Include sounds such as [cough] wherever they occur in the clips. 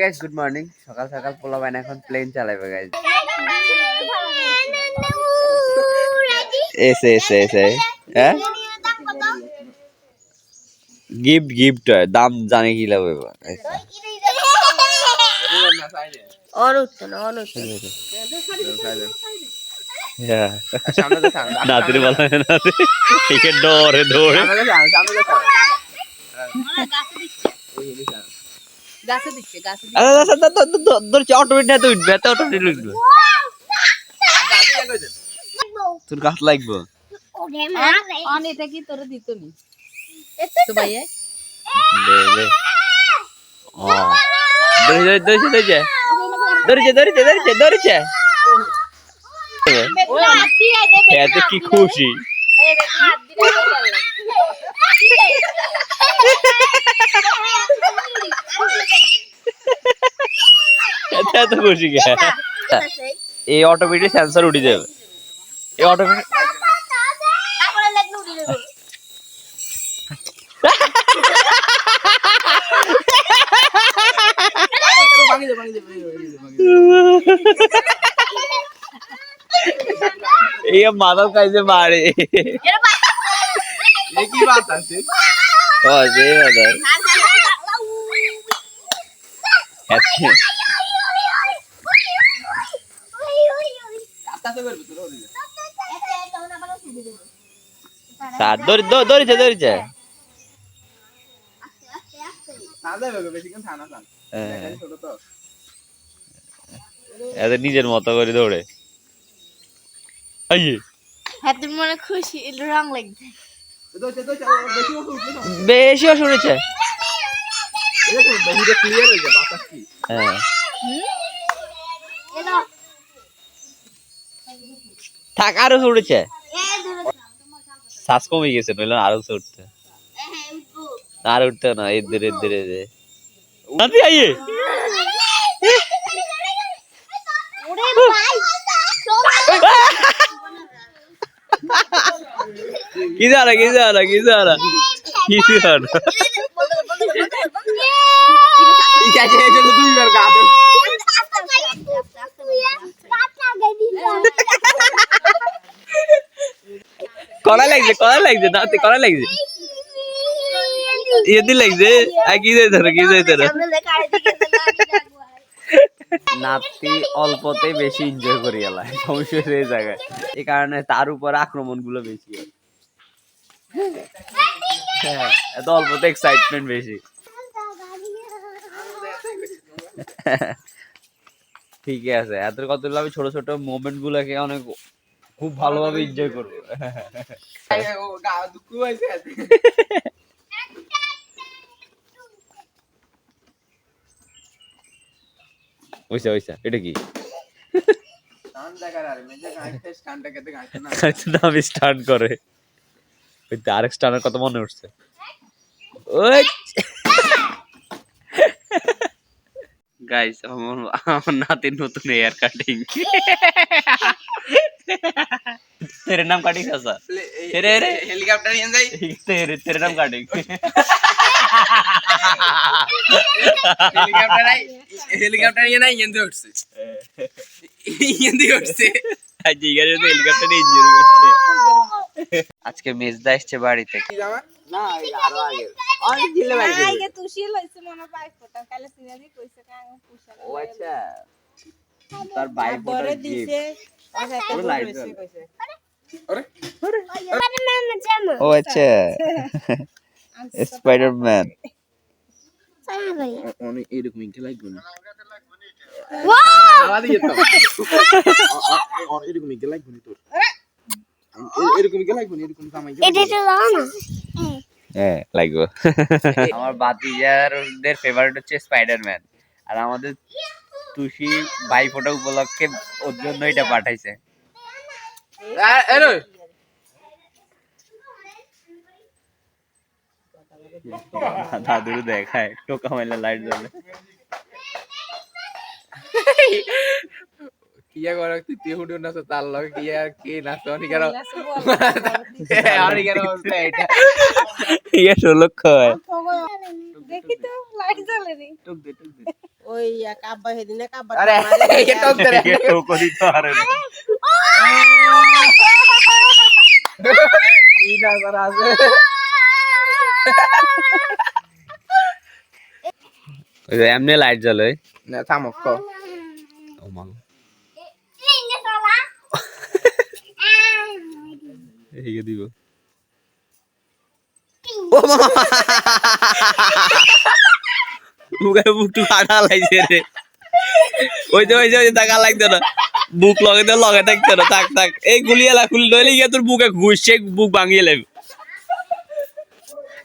Guys good morning সকাল সকাল পোলা বাইন এখন প্লেন চালাবে গাইস এসে এসে এসে হ্যাঁ? গিফট গিফট দাম জানে কি লাগবে নাতির বলা নাতি একে ডরে দৌড়ে তোর গাছ লাগবে। ধরেছে। ধরেছে ধরেছে ধরেছে ধরেছে। এত কি খুশি? এত এত খুশি এই অটোমেটিক সেন্সর উঠে যাবে এই অটোমেটিক এই মাথা খাইছে মারে কি বাত আছে ও ধরে- ধরেছে ধরেছে না যাবে বেশিক্ষণ হ্যাঁ, এত নিজের মতো করে দৌড়ে। আইয়ে হাতে মনে খুশি রং লাগছে। বেশি হয়ে। হ্যাঁ থাক আরও উড়েছে শ্বাস কমে গেছে নইলে আরও উঠতে আর উঠতে না এদের এদের এদের নাতি আইয়ে। কি জানা কি জানা কি জানা কি জানা ইচ্ছা আছে এই জন্য দুইবার গা দে কড়া লাগছে কড়া লাগছে নাতি কড়া লাগছে এদি লাগছে আর কি যাই ধরো কি যাই ধরো নাতি অল্পতে বেশি এনজয় করি এলায় সমস্যা এই জায়গায়। এই কারণে তার উপর আক্রমণগুলো বেশি হয়। হ্যাঁ এত অল্পতে এক্সাইটমেন্ট বেশি। ঠিকই আছে। এত কত আমি ছোট ছোট মোমেন্ট গুলোকে অনেক খুব ভালোভাবে এনজয় করব ও গা দুঃখ হইছে ওইসা ওইসা এটা কি কান জায়গা আর মেজে গাইতে স্ট্যান্ডটা কেটে গাইতে না না আমি স্টার্ট করে ওই তো আরেক স্টানের কথা মনে উঠছে ওই গাইস আমার আমার নাতির নতুন হেয়ার কাটিং तेरे नाम काटिंग कैसा तेरे रे হেলিকপ্টার নিয়ে যাই तेरे तेरे नाम काटिंग হেলিকপ্টার হেলিকপ্টার নিয়ে নাই উঠছে। ইন্দি উঠছে। ঠিক আছে তো হেলিকপ্টার ইঞ্জিন করছে আজকে মেজদা এসছে বাড়ি থেকে। কি জামা না আরও আগে। অনেক দিলে ভাই আগে তুষি লইছে পাই ফটো কালে সিনারি কইছে কাং পুষা ও আচ্ছা। তার ভাই বরে দিছে। আচ্ছা আরে ও আচ্ছা। [laughs] স্পাইডারম্যান অনেক এরকম ইনকে লাগবে না? [laughs] আলাদা যেত এরকম ইনকে লাগবে না তোর? এরকম ইনকে লাগবে না? এরকম জামাই হ্যাঁ লাগবে। [laughs] আমার বাতিজারদের ফেভারিট হচ্ছে স্পাইডারম্যান আর আমাদের তুষি ভাই ফটো উপলক্ষে ওর জন্য এটা পাঠাইছে। দাদুর দেখায় টোকা মাইলে লাইট জ্বলে কিয়া করে তৃতীয় হুডু নাচ তার লগে কিয়া কে নাচ অনেক আর বল অনেক আর অবস্থা এটা ইয়ে ষোলক্ষ হয় দেখি তো লাইট জ্বলে নি টুক দে টুক দে ওই এক আব্বা সেদিন এক আব্বা আরে এটা টুক দে রে কি না করা আছে ওই যে এমনি লাইট জ্বলে। না থামো ক ও মা এইকে দিব। ও মা বুকে বুকটু কাটা লাগছে রে। ওই যে ওই যে ওই যে টাকা লাগতো না। বুক লগে তো লগে থাকতো না। থাক থাক। এই গুলিয়ালা খুলি নইলে গিয়ে তোর বুকে ঘুষছে বুক ভাঙিয়ে লাগবে।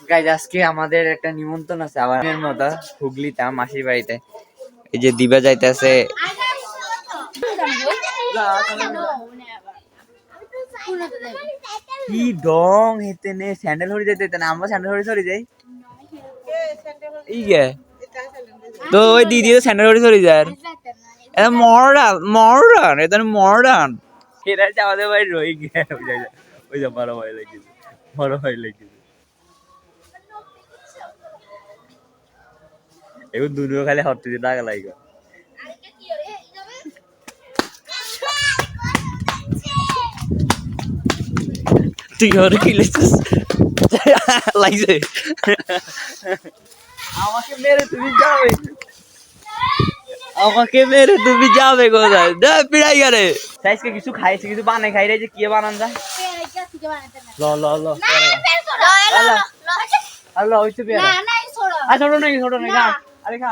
গাইজ আজকে আমাদের একটা নিমন্ত্রণ আছে আবার মতো হুগলিতে মাসির বাড়িতে। এই যে দিবা যাইতেছে। কি ডং হেতে নে, স্যান্ডেল হরি যাইতে না, আমরা স্যান্ডেল হরি সরি যাই। ই গে তো ওই দিদি তো স্যান্ডেল হরি সরি যায়। এটা মডার্ন মডার্ন, এটা মডার্ন। এরা আমাদের বাড়ি রই গে ওই যে ওই যে বড় ভাই লেগেছে, বড় ভাই লেগেছে। এখন দুনিয়া খালি হটতে দিয়ে টাকা লাগে তুই ঘরে কি লেছিস লাগছে আমাকে মেরে তুমি যাবে আমাকে মেরে তুমি যাবে কোথায় দে পিড়াই করে সাইজকে কিছু খাইছে কিছু বানাই খাই রে যে কি বানান যায় ল ল ল আল্লাহ হইছে পেয়ারা আ ছোট নাকি ছোট নাকি আরে খা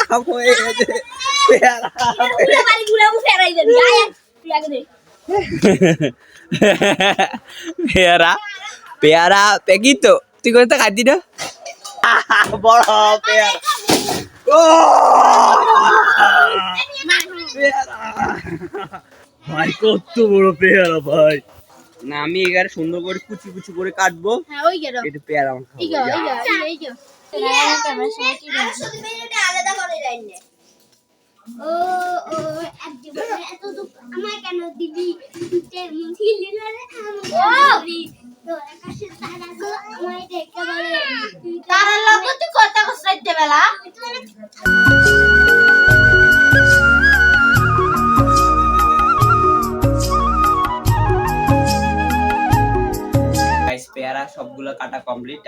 কাম হয়ে গেছে পেয়ারা পেয়ারা পেয়ারা পেকিতো তুই কোথায় খাইতি না বড় পেয়ারা ও ভাই কত বড় পেয়ারা ভাই। না আমি এগারে সুন্দর করে কুচি কুচি করে কাটবো। এটা পেয়ারা আমার খাব। ও ও এক জীবনে এত দুঃখ। আমার কেন দিবি দিলি না রে আমি তারা লোক তুই কথা বেলা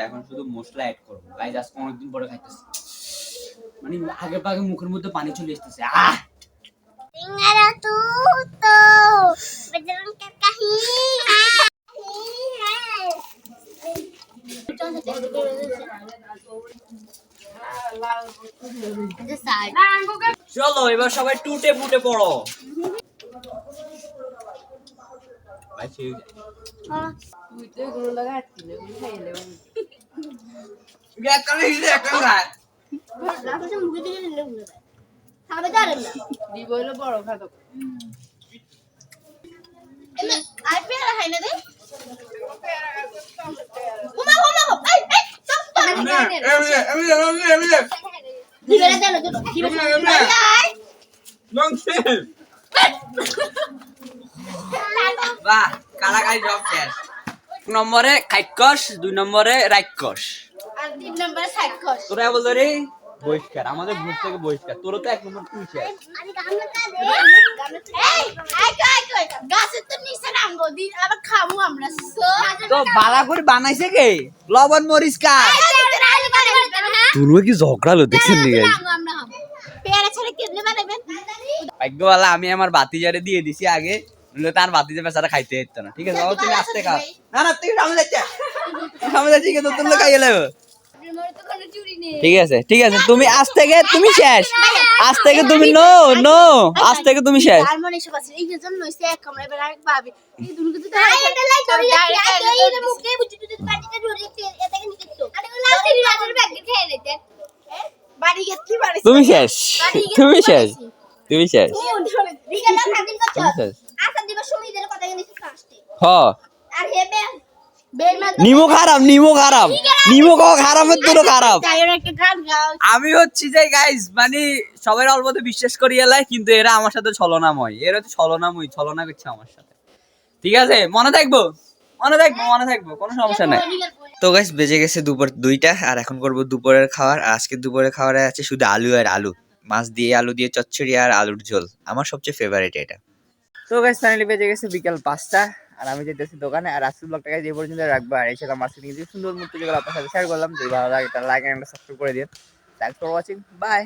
এখন শুধু মশলা অ্যাড করব। গাইস আজকে অনেকদিন পরে খাইতেছি। মানে আগে পাগে মুখের মধ্যে পানি চলে আসতেছে। আহ! চলো এবার সবাই টুটে ফুটে পড়ো। তুই তো এগুলো লাগা হাঁটতি না এগুলো খাইয়ে নেব দিব হলো বড় খাদক বাহ কালাকাই জব শেষ। নম্বরে খাইকস দুই নম্বরে রাক্ষস আর তিন নম্বরে সাইড তোরা বলতো রে বহিষ্কার আমাদের গ্রুপ থেকে বহিষ্কার। তোরও তো এক নম্বর তুই শেষ তো নিচে নামবো দিন আবার খাব আমরা। তো বালা করে বানাইছে কে? লবণ মরিচ কি ঝগড়ালো দেখছেন নি গাইস ভাগ্যবালা আমি আমার বাতি বাতিজারে দিয়ে দিছি আগে। তার বাতিজা বেচারা খাইতে যেত না। ঠিক আছে বাবা তুমি আসতে খাও। না না তুই সামনে যাচ্ছে সামনে যাচ্ছি কিন্তু তুমি খাইয়ে নেবে ঠিক আছে ঠিক আছে তুমি আজ থেকে তুমি শেষ। আজ থেকে তুমি নো নো আজ থেকে তুমি শেষ। মনে বাড়ি তুমি শেষ। তুমি শেষ। তুমি শেষ। তুমি শেষ আসার দিবস সময় দিলে কথা কিন্তু হ। নিমো খারাপ নিমো খারাপ। নিমো খাওয়া খারাপের দুটো খারাপ। আমি হচ্ছি যে গাইস মানে সবাই অল্পতে বিশ্বাস করি এলাই কিন্তু এরা আমার সাথে ছলনাময়। এরা হচ্ছে ছলনাময় ছলনা করছে আমার সাথে। ঠিক আছে? মনে থাকব? মনে থাকব মনে থাকব কোনো সমস্যা নাই। তো গাইস বেজে গেছে দুপুর দুইটা আর এখন করব দুপুরের খাবার। আর আজকে দুপুরের খাবারে আছে শুধু আলু আর আলু। মাছ দিয়ে আলু দিয়ে চচ্চড়ি আর আলুর ঝোল। আমার সবচেয়ে ফেভারিট এটা। তো গাইস ফাইনালি বেজে গেছে বিকাল পাঁচটা। আর আমি যেতেছি দোকানে আর আজকের ব্লগটাকে যে পর্যন্ত রাখব। আর এই আমার মার্কেটিং দিয়ে সুন্দর মুহূর্ত যেগুলো আপনার সাথে শেয়ার করলাম। যদি ভালো লাগে তাহলে লাইক অ্যান্ড সাবস্ক্রাইব করে দিন থ্যাংকস ফর ওয়াচিং বাই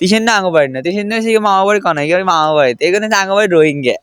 তিসেন না আঙ্গবাড়ি না। তিসেন না মামা বাড়ি কনাই মামা বাড়িতে এখানে আঙ্গবাড়ি রোহিঙ্গা।